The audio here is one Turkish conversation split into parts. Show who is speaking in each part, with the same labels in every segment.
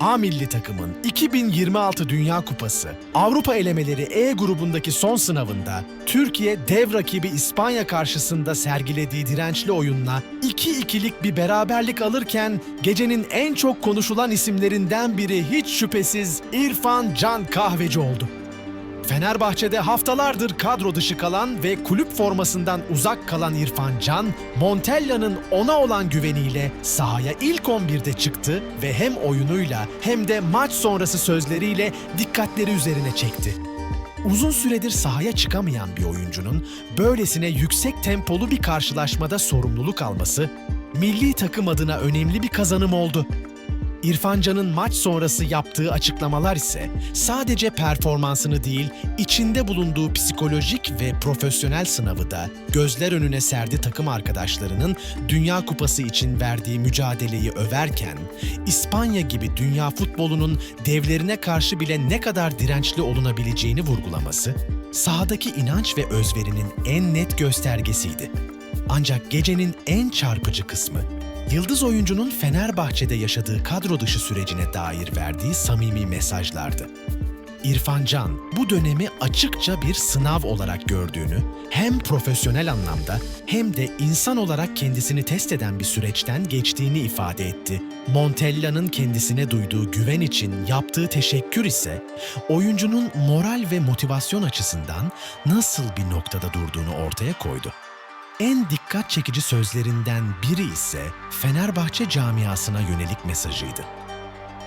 Speaker 1: A milli takımın 2026 Dünya Kupası Avrupa elemeleri E grubundaki son sınavında Türkiye dev rakibi İspanya karşısında sergilediği dirençli oyunla 2-2'lik bir beraberlik alırken gecenin en çok konuşulan isimlerinden biri hiç şüphesiz İrfan Can Kahveci oldu. Fenerbahçe'de haftalardır kadro dışı kalan ve kulüp formasından uzak kalan İrfan Can, Montella'nın ona olan güveniyle sahaya ilk 11'de çıktı ve hem oyunuyla hem de maç sonrası sözleriyle dikkatleri üzerine çekti. Uzun süredir sahaya çıkamayan bir oyuncunun böylesine yüksek tempolu bir karşılaşmada sorumluluk alması milli takım adına önemli bir kazanım oldu. İrfan Can'ın maç sonrası yaptığı açıklamalar ise sadece performansını değil, içinde bulunduğu psikolojik ve profesyonel sınavı da gözler önüne serdi takım arkadaşlarının Dünya Kupası için verdiği mücadeleyi överken, İspanya gibi dünya futbolunun devlerine karşı bile ne kadar dirençli olunabileceğini vurgulaması, sahadaki inanç ve özverinin en net göstergesiydi. Ancak gecenin en çarpıcı kısmı Yıldız oyuncunun Fenerbahçe'de yaşadığı kadro dışı sürecine dair verdiği samimi mesajlardı. İrfan Can bu dönemi açıkça bir sınav olarak gördüğünü, hem profesyonel anlamda hem de insan olarak kendisini test eden bir süreçten geçtiğini ifade etti. Montella'nın kendisine duyduğu güven için yaptığı teşekkür ise oyuncunun moral ve motivasyon açısından nasıl bir noktada durduğunu ortaya koydu. En dikkat çekici sözlerinden biri ise Fenerbahçe camiasına yönelik mesajıydı.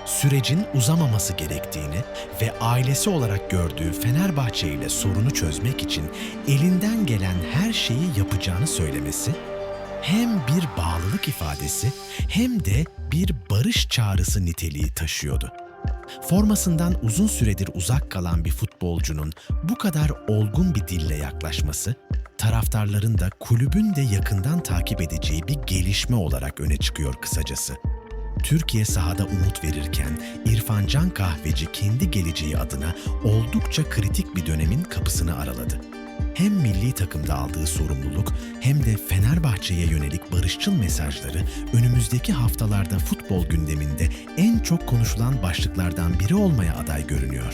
Speaker 1: Sürecin uzamaması gerektiğini ve ailesi olarak gördüğü Fenerbahçe ile sorunu çözmek için elinden gelen her şeyi yapacağını söylemesi hem bir bağlılık ifadesi hem de bir barış çağrısı niteliği taşıyordu. Formasından uzun süredir uzak kalan bir futbolcunun bu kadar olgun bir dille yaklaşması, taraftarların da kulübün de yakından takip edeceği bir gelişme olarak öne çıkıyor kısacası. Türkiye sahada umut verirken İrfan Can Kahveci kendi geleceği adına oldukça kritik bir dönemin kapısını araladı. Hem milli takımda aldığı sorumluluk hem de Fenerbahçe'ye yönelik barışçıl mesajları önümüzdeki haftalarda futbol gündeminde en çok konuşulan başlıklardan biri olmaya aday görünüyor.